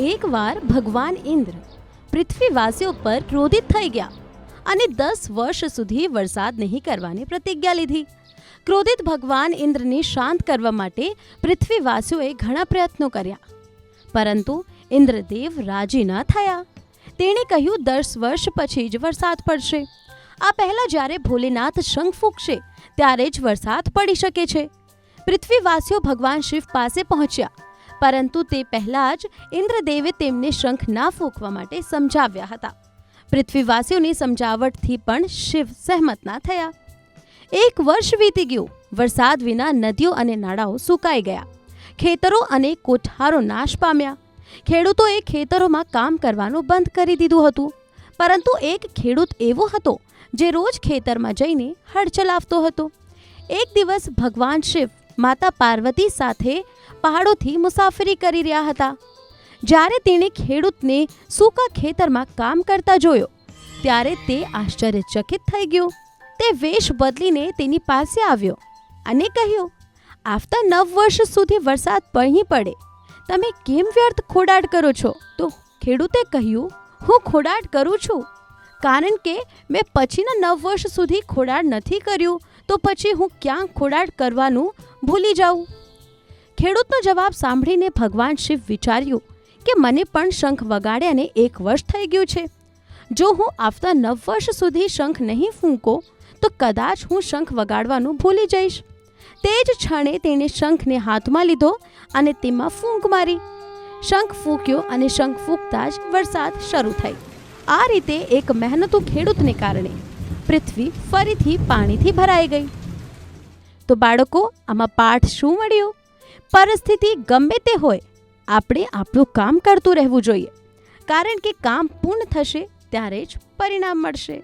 એકવાર ભગવાન ઇન્દ્ર પૃથ્વીવાસીઓ પર ક્રોધિત થઈ ગયા અને દસ વર્ષ સુધી વરસાદ નહીં કરવાની પ્રતિજ્ઞા લીધી. ક્રોધિત ભગવાન ઇન્દ્રને શાંત કરવા માટે પૃથ્વીવાસીઓએ ઘણા પ્રયત્નો કર્યા. પરંતુ ઇન્દ્રદેવ રાજી ન થયા. તેણે કહ્યું, દસ વર્ષ પછી જ વરસાદ પડશે. આ પહેલાં જ્યારે ભોલેનાથ શંખ ફૂંકશે, ત્યારે જ વરસાદ પડી શકે છે. પૃથ્વીવાસીઓ ભગવાન શિવ પાસે પહોંચ્યા. પરંતુ તે પહેલાં જ ઇન્દ્રદેવે તેમને શંખ ના ફૂંકવા માટે સમજાવ્યા હતા. પૃથ્વીવાસીઓની સમજાવટથી પણ શિવ સહેમત ના થયા. એક વર્ષ વીતી ગયું. વરસાદ વિના નદીઓ અને નાળાઓ સુકાઈ ગયા. ખેતરો અને કોઠારો નાશ પામ્યા. ખેડૂતોએ ખેતરોમાં કામ કરવાનું બંધ કરી દીધું હતું. પરંતુ એક ખેડૂત એવો હતો, જે રોજ ખેતરમાં જઈને હળ ચલાવતો હતો. એક દિવસ ભગવાન શિવ માતા પાર્વતી સાથે પહાડોથી મુસાફરી કરી રહ્યા હતા. જ્યારે તેણે ખેડૂતને સૂકા ખેતરમાં કામ કરતા જોયો, ત્યારે તે આશ્ચર્યચકિત થઈ ગયો. તે વેશ બદલીને તેની પાસે આવ્યો અને કહ્યું, આવતા નવ વર્ષ સુધી વરસાદ પડી પડે. તમે કેમ વ્યર્થ ખોડાટ કરો છો? તો ખેડૂતે કહ્યું, હું ખોડાટ કરું છું. કારણ કે મેં પછીના નવ વર્ષ સુધી ખોડાટ નથી કર્યું. તો પછી હું ક્યાં ખોડાટ કરવાનું ભૂલી જાઉં? ખેડૂતનો જવાબ સાંભળીને ભગવાન શિવ વિચાર્યું કે મને પણ શંખ વગાડ્યાને એક વર્ષ થઈ ગયું છે. જો હું આવતા નવ વર્ષ સુધી શંખ નહીં ફૂંકો, તો કદાચ હું શંખ વગાડવાનું ભૂલી જઈશ. તે જ ક્ષણે તેણે શંખને હાથમાં લીધો અને તેમાં ફૂંક મારી. શંખ ફૂંક્યો અને શંખ ફૂંકતા જ વરસાદ શરૂ થઈ. આ રીતે એક મહેનતુ ખેડૂતને કારણે પૃથ્વી ફરીથી પાણીથી ભરાઈ ગઈ. તો બાળકો, આમાં પાઠ શું મળ્યો? પરિસ્થિતિ ગમે તે હોય, આપણે આપણું કામ કરતું રહેવું જોઈએ. કારણ કે કામ પૂર્ણ થશે, ત્યારે જ પરિણામ મળશે.